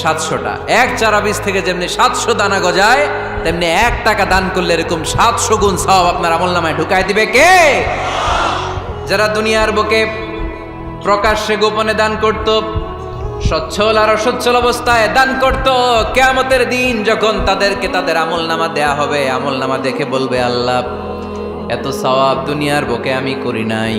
সাতশোটা। এক চারা বীজ থেকে যেমনি সাতশো দানা গজায়, তেমনি এক টাকা দান করলে এরকম সাতশো গুণ সব আপনার আমল নামায় ঢুকাই দিবে কে? যারা দুনিয়ার বুকে প্রকাশ্যে গোপনে দান করত, সচ্ছল আর অসচ্ছল অবস্থায় দান করত, কেয়ামতের দিন যখন তাদেরকে তাদের আমল নামা দেয়া হবে, আমল নামা দেখে বলবে, আল্লাহ, এত সওয়াব দুনিয়ার বুকে আমি করি নাই।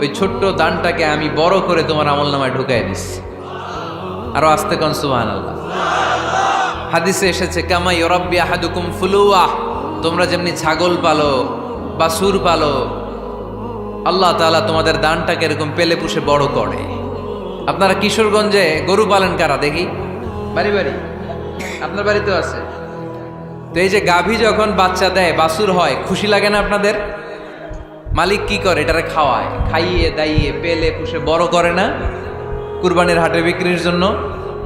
ওই ছোট্ট দানটাকে আমি বড় করে তোমার আমল নামায় ঢুকাই দিচ্ছি আরও আস্তে কন সুবাহ আল্লাহ হাদিসে এসেছে, কামা ইউরাব্বি আহাদুকুম ফুলুয়া। তোমরা যেমনি ছাগল পালো বাসুর পালো, আল্লাহ তাআলা তোমাদের দানটাকে এরকম পেলে পুষে বড় করে। আপনারা কিশোরগঞ্জে গরু পালেন কারা? দেখি। বাড়ি বাড়ি। আপনার বাড়িতেও আছে। তো এই যে গাভী যখন বাচ্চা দেয় বাসুর হয়, খুশি লাগে না আপনাদের? মালিক কি করে? এটারে খাওয়ায়। খাইয়ে, দাইয়ে, পেলে, পুষে, বড় করে না? কুরবানির হাটে বিক্রির জন্য?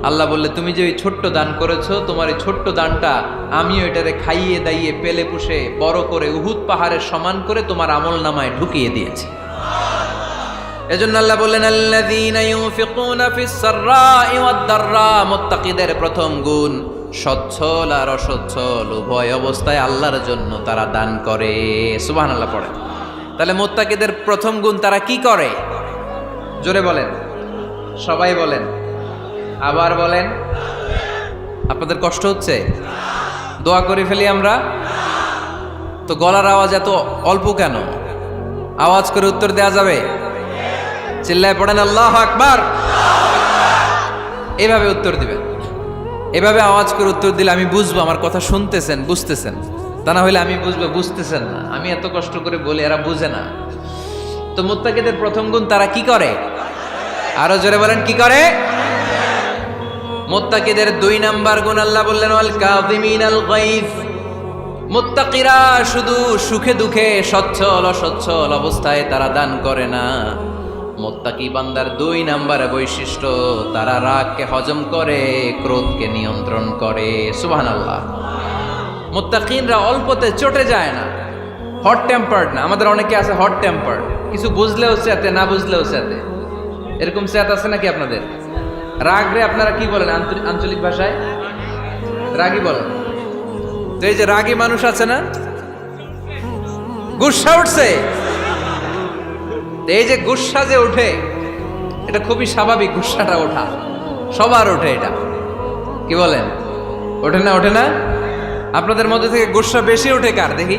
আল্লাহ বললে, তুমি যে ওই ছোট্ট দান করেছ, তোমার এই ছোট্ট দানটা আমিও এটারে খাইয়ে, দাইয়ে, পেলে, পুষে, বড় করে উহুদ পাহাড়ের সমান করে তোমার আমল নামায় ঢুকিয়ে দিয়েছি। এজন্য আল্লাহ বললেন, আল্লাযীনা ইউনফিকুনা ফিস সাররাই ওয়াদ দাররা মুত্তাকিদের প্রথম গুণ, সচ্ছল আর অসচ্ছল, উভয় অবস্থায় আল্লাহর জন্য তারা দান করে। সুবহানাল্লাহ পড়ে। তাহলে মোত্তাকিদের প্রথম গুণ তারা কি করে? জোরে বলেন। সবাই বলেন। আবার বলেন। আপনাদের কষ্ট হচ্ছে? দোয়া করে ফেলি আমরা? তো গলার আওয়াজ এত অল্প কেন? আওয়াজ করে উত্তর দেওয়া যাবে? চিল্লায় পড়েন, আল্লাহ আকবার। এভাবে উত্তর দিবেন। এভাবে আওয়াজ করে উত্তর দিলে আমি বুঝব, আমার কথা শুনতেছেন, বুঝতেছেন। তা না হলে আমি বুঝব, বুঝতেছেন না। আমি এত কষ্ট করে বলি, এরা বুঝে না। তো মুত্তাকিদের প্রথম গুণ তারা কি করে? আরও জোরে বলেন, কি করে? মোত্তাকিদের দুই নাম্বার গুণ আল্লাহ বললেন, ওয়াল কাযিমিন আল গাইজ মুত্তাকিরা শুধু সুখে দুঃখে সচ্ছল অসচ্ছল অবস্থায় তারা দান করে না। মোত্তাকি বান্দার দুই নাম্বার বৈশিষ্ট্য, তারা রাগকে হজম করে, ক্রোধকে নিয়ন্ত্রণ করে। সুবহান আল্লাহ মোত্তাকিনরা অল্পতে চটে যায় না। হট টেম্পার্ড না। আমাদের অনেকে আছে হট টেম্পার্ড কিছু বুঝলেও চেতে না বুঝলেও চেতে এরকম চেত আছে নাকি আপনাদের? রাগ রে আপনারা কি বলেন আঞ্চলিক ভাষায়? রাগই বলেন। তো এই যে রাগী মানুষ আছে না? গুসা উঠছে। এই যে গুসা যে ওঠে, এটা খুবই স্বাভাবিক গুসাটা ওঠা। সবার ওঠে এটা। কি বলেন? ওঠে না ওঠে না? আপনাদের মধ্যে থেকে গুসা বেশি ওঠে কার? দেখি।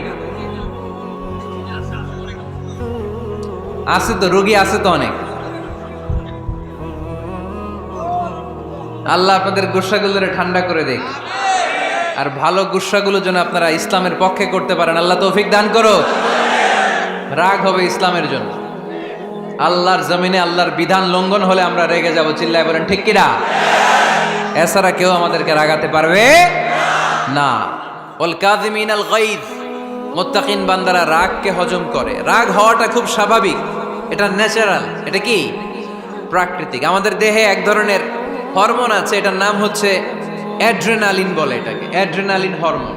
আছে তো, রোগী আছে তো অনেক। আল্লাহ আপনাদের গুসাগুলোরে ঠান্ডা করে দেখ। আর ভালো গুসাগুলো যেন আপনারা ইসলামের পক্ষে করতে পারেন, আল্লাহ তৌফিক দান করো। রাগ হবে ইসলামের জন্য। আল্লাহর জমিনে আল্লাহর বিধান লঙ্ঘন হলে আমরা রেগে যাব, চিল্লায় বলেন, ঠিক কিনা? এছাড়া কেউ আমাদেরকে রাগাতে পারবে না। ওল গাইদ মোত্তাকিন বান্দারা রাগকে হজম করে। রাগ হওয়াটা খুব স্বাভাবিক। এটা ন্যাচারাল। এটা কি? প্রাকৃতিক। আমাদের দেহে এক ধরনের হরমোন আছে, এটার নাম হচ্ছে অ্যাড্রেনালিন বলে এটাকে। Adrenaline hormone.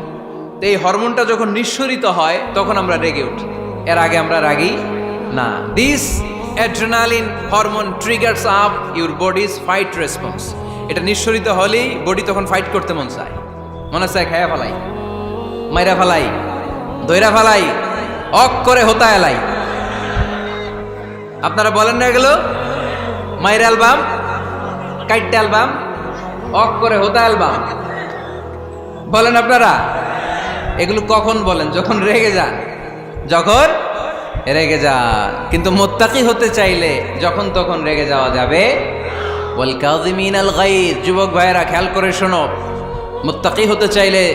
তো এই হরমোনটা যখন নিঃসরিত হয়, তখন আমরা রেগে উঠি। এর আগে আমরা রাগি না। This adrenaline hormone triggers up your body's fight response এটা নিঃসরিত হলেই বডি তখন ফাইট করতে মন চায়। মনে চায় খায়া ফেলাই। মাইরা ফালাই, দইরা ফালাই, অক করে হোতা এলাই। আপনারা বলেন না এগুলো? মাইরা অ্যালবাম, কাইটটা অ্যালবাম, অক করে হোতা অ্যালবাম। বলেন আপনারা? এগুলো কখন বলেন? যখন রেগে যান। যখন রেগে যান। কিন্তু মোত্তাকি হতে চাইলে যখন তখন রেগে যাওয়া যাবে। ওয়াল কাযিমিন আল গাইজ যুবক ভাইয়েরা, খেয়াল করে শোনো। মোত্তাকি হতে চাইলে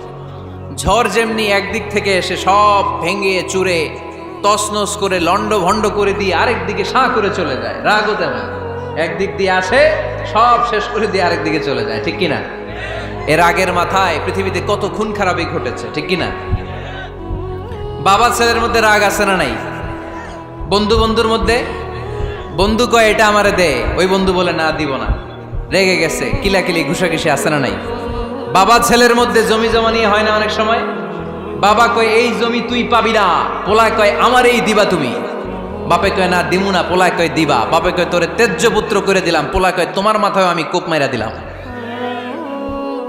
ঝড় যেমনি একদিক থেকে এসে সব ভেঙে চুরে, তছনছ করে লন্ড ভন্ড করে দিয়ে আরেক দিকে সাঁ করে চলে যায়। রাগও তেমন একদিক দিয়ে আসে, সব শেষ করে দিয়ে আরেক দিকে চলে যায়। ঠিক কিনা? এর আগের মাথায় পৃথিবীতে কত খুন খারাপই ঘটেছে, ঠিক কিনা? বাবা ছেলের মধ্যে রাগ আছে না নাই? বন্ধু বন্ধুর মধ্যে? বন্ধু কয়, এটা আমারে দে। ওই বন্ধু বলে, না, দিব না। রেগে গেছে, কিলাকিলি, ঘুষাঘুষি আছে না নাই? বাবা ছেলের মধ্যে জমি জমা নিয়ে হয় না অনেক সময়? বাবা কয়, এই জমি তুই পাবি না। পোলায় কয় আমার এই দিবা তুমি। বাপে কয়, না, দিমু না। পোলায় কয়, দিবা। বাপে কয়, তোরে তেজ্য পুত্র করে দিলাম। পোলায় কয়, তোমার মাথায় আমি কোপ মাইরা দিলাম।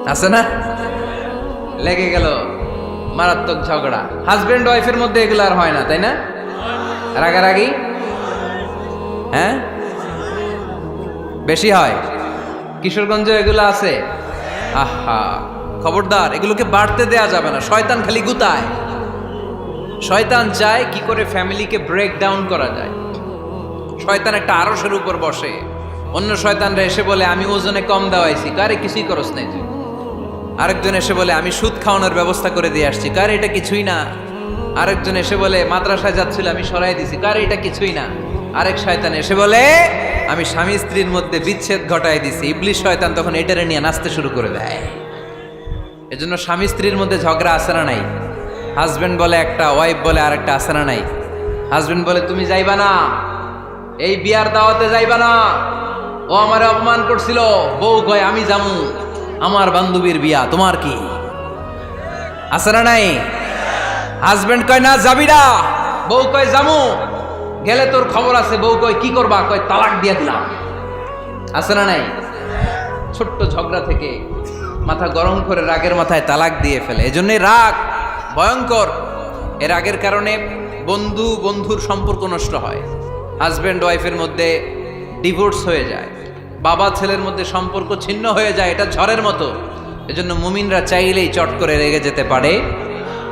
আছে না? লেগে গেল মারাত্মক ঝগড়া। হাজবেন্ড ওয়াইফের মধ্যে এগুলো আর হয় না, তাই না? রাগারাগি? হ্যাঁ? বেশি হয়? কিশোরগঞ্জে এগুলো আছে? আহা, খবরদার, এগুলোকে বাড়তে দেয়া যাবে না, শয়তান খালি গুতায়। শয়তান চায় কি করে ফ্যামিলিকে ব্রেক ডাউন করা যায়। শয়তান একটা আরসের উপর বসে। অন্য শয়তানরা এসে বলে, আমি ওজনে কম দেওয়াইছি। কারে কিছুই করস নাই আরেকজন এসে বলে, আমি সুদ খাওয়ানোর ব্যবস্থা করে দিয়ে আসছি। কার এটা কিছুই না? আরেকজন এসে বলে, মাদ্রাসায় যাচ্ছিল আমি সরাই দিছি। কার এটা কিছুই না? আরেক শয়তান এসে বলে, আমি স্বামী স্ত্রীর মধ্যে বিচ্ছেদ ঘটাই দিছি। ইবলিশ শয়তান তখন এটারে নিয়ে নাচতে শুরু করে দেয়। এজন্য স্বামী স্ত্রীর মধ্যে ঝগড়া আসে না নাই? হাজবেন্ড বলে একটা, ওয়াইফ বলে আরেকটা আসে না নাই? হাজবেন্ড বলে, তুমি যাইবা না। এই বিয়ার দাওয়াতে যাইবা না। ও আমার অপমান করছিল। বউ কয়, আমি জামু আমার বান্ধবীর বিয়া, তোমার কি? আছে না নাই? হাজবেন্ড কয়, না, যাবি না। বউ কয় জামু গেলে তোর খবর আছে, বউ কয়, কি করবা? কয়, তালাক দিয়ে দিলাম। আছে না নাই? ছোট্ট ঝগড়া থেকে মাথা গরম করে রাগের মাথায় তালাক দিয়ে ফেলে। এজন্যই রাগ ভয়ঙ্কর। এর রাগের কারণে বন্ধু বন্ধুর সম্পর্ক নষ্ট হয়। হাজব্যান্ড ওয়াইফের মধ্যে ডিভোর্স হয়ে যায়। বাবা ছেলের মধ্যে সম্পর্ক ছিন্ন হয়ে যায়, এটা ঝড়ের মতো। এজন্য মুমিনরা চাইলেই চট করে রেগে যেতে পারে।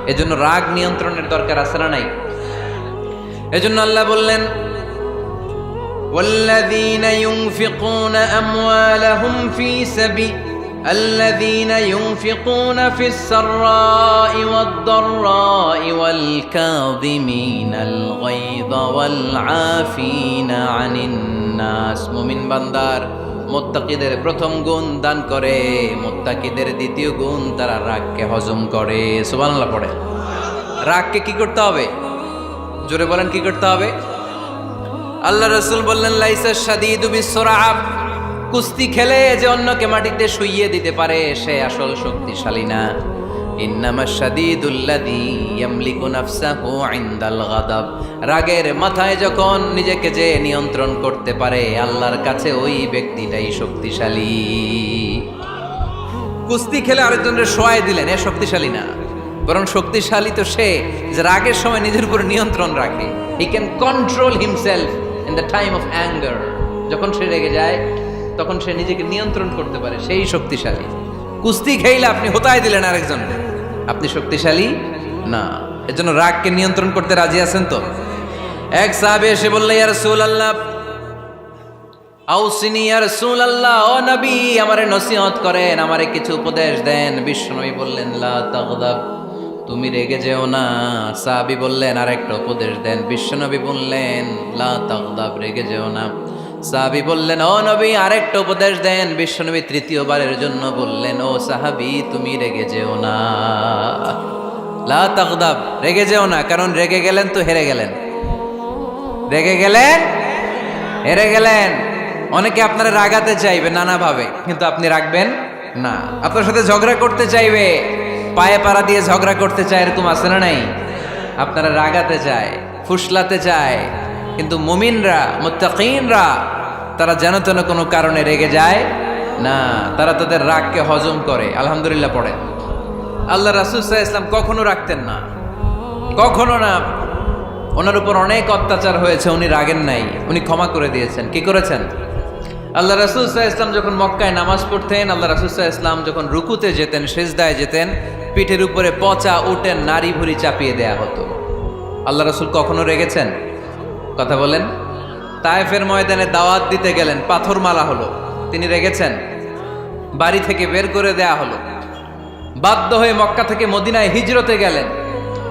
এজন্য রাগ নিয়ন্ত্রণের দরকার আছে না নাই? এজন্য আল্লাহ বললেন والذين ينفقون أموالهم في سبيل الذين ينفقون في السراء والضراء والكاظمين الغيظ والعافين عن الناس মুমিন বান্দার মোত্তাকিদের প্রথম গুণ দান করে মোত্তাকিদের দ্বিতীয় গুণ তারা রাগকে হজম করে সুবহানাল্লাহ পড়ে রাগকে কি করতে হবে জোরে বলেন, কি করতে হবে? আল্লাহ রসুল বললেন, লাইসা সাদিদু বিসরাব কুস্তি খেলে যে অন্যকে মাটিতে শুইয়ে দিতে পারে, সে আসল শক্তিশালী না। ইন্নামা শাদীদুল্লাযী ইয়ামলিকু নাফসাহু ইনদাল গাদাব। রাগের মাথায় যখন নিজেকে যে নিয়ন্ত্রণ করতে পারে, আল্লাহর কাছে ওই ব্যক্তিটাই শক্তিশালী। কুস্তি খেলে আরেকজনের সোয়াই দিলেন, এ শক্তিশালী না। বরং শক্তিশালী তো সে যে রাগের সময় নিজের উপর নিয়ন্ত্রণ রাখে। He can control himself in the time of anger যখন সে রেগে যায়, তখন সে নিজেকে নিয়ন্ত্রণ করতে পারে, সেই শক্তিশালী। কুস্তি খেইলে আপনি হোতায় দিলেন আরেকজন আপনি শক্তিশালী? না। এজন্য রাগকে নিয়ন্ত্রণ করতে রাজি আছেন তো? এক সাহাবে এসে বললে, ইয়া রাসূলুল্লাহ, আউসিনি আর রাসূলুল্লাহ, ও নবী, আমারে নসিহত করেন, আমারে কিছু উপদেশ দেন। বিশ্বনবী বললেন, লা তাগদাব। তুমি রেগে যেও না। সাহাবী বললেন, আরেকটা উপদেশ দেন। বিশ্বনবী বললেন, লা রেগে যেও না। সাহাবী বললেন, ও নবী, আরেকটা উপদেশ দেন। বিশ্বনবী তৃতীয়বারের জন্য বললেন, ও সাহাবি, তুমি রেগে যেও না। লা রেগে যেও না, কারণ রেগে গেলেন তো হেরে গেলেন। রেগে গেলেন? হেরে গেলেন। অনেকে আপনারা রাগাতে চাইবে নানাভাবে, কিন্তু আপনি রাখবেন না। আপনার সাথে ঝগড়া করতে চাইবে। পায়ে পাড়া দিয়ে ঝগড়া করতে চায় এরকম আছে না নাই? আপনারা রাগাতে চায়, ফুসলাতে চায়, কিন্তু মুমিনরা, মুত্তাকিনরা, তারা যেন তেন কোনো কারণে রেগে যায়, না, তারা তাদের রাগকে হজম করে। আলহামদুলিল্লাহ পড়ে আল্লাহ রাসুল সাহা ইসলাম কখনো রাখতেন না। কখনো না। ওনার উপর অনেক অত্যাচার হয়েছে, উনি রাগেন নাই। উনি ক্ষমা করে দিয়েছেন। কি করেছেন? আল্লাহ রাসুল সাহা ইসলাম যখন মক্কায় নামাজ পড়তেন, আল্লাহ রাসুল সাহা ইসলাম যখন রুকুতে যেতেন, সেজদায় যেতেন, পিঠের উপরে পচা উঠেন নারী ভুরি চাপিয়ে দেয়া হতো। আল্লাহ রাসুল কখনো রেগেছেন? কথা বলেন। তায়েফের ময়দানে দাওয়াত দিতে গেলেন পাথর মালা হলো। তিনি রেগেছেন? বাড়ি থেকে বের করে দেয়া হলো। বাধ্য হয়ে মক্কা থেকে মদিনায় হিজরতে গেলেন।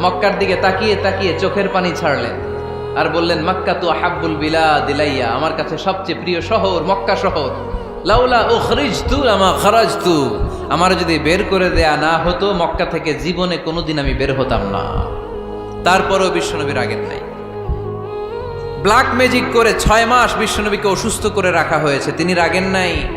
মক্কার দিকে তাকিয়ে তাকিয়ে চোখের পানি ছাড়লেন। আর বললেন, মক্কা তু হাব্বুল বিলা দিলাইয়া আমার কাছে সবচেয়ে প্রিয় শহর মক্কা শহর। লাউলা ও খরিজ তু আমা খরাজ তু আমার যদি বের করে দেয়া না হতো, মক্কা থেকে জীবনে কোনোদিন আমি বের হতাম না। তারপরেও বিশ্বনবীর আগের নাই। ব্ল্যাক ম্যাজিক করে ছয় মাস বিশ্বনবীকে অসুস্থ করে রাখা হয়েছে। তিনি রাগেন নাই।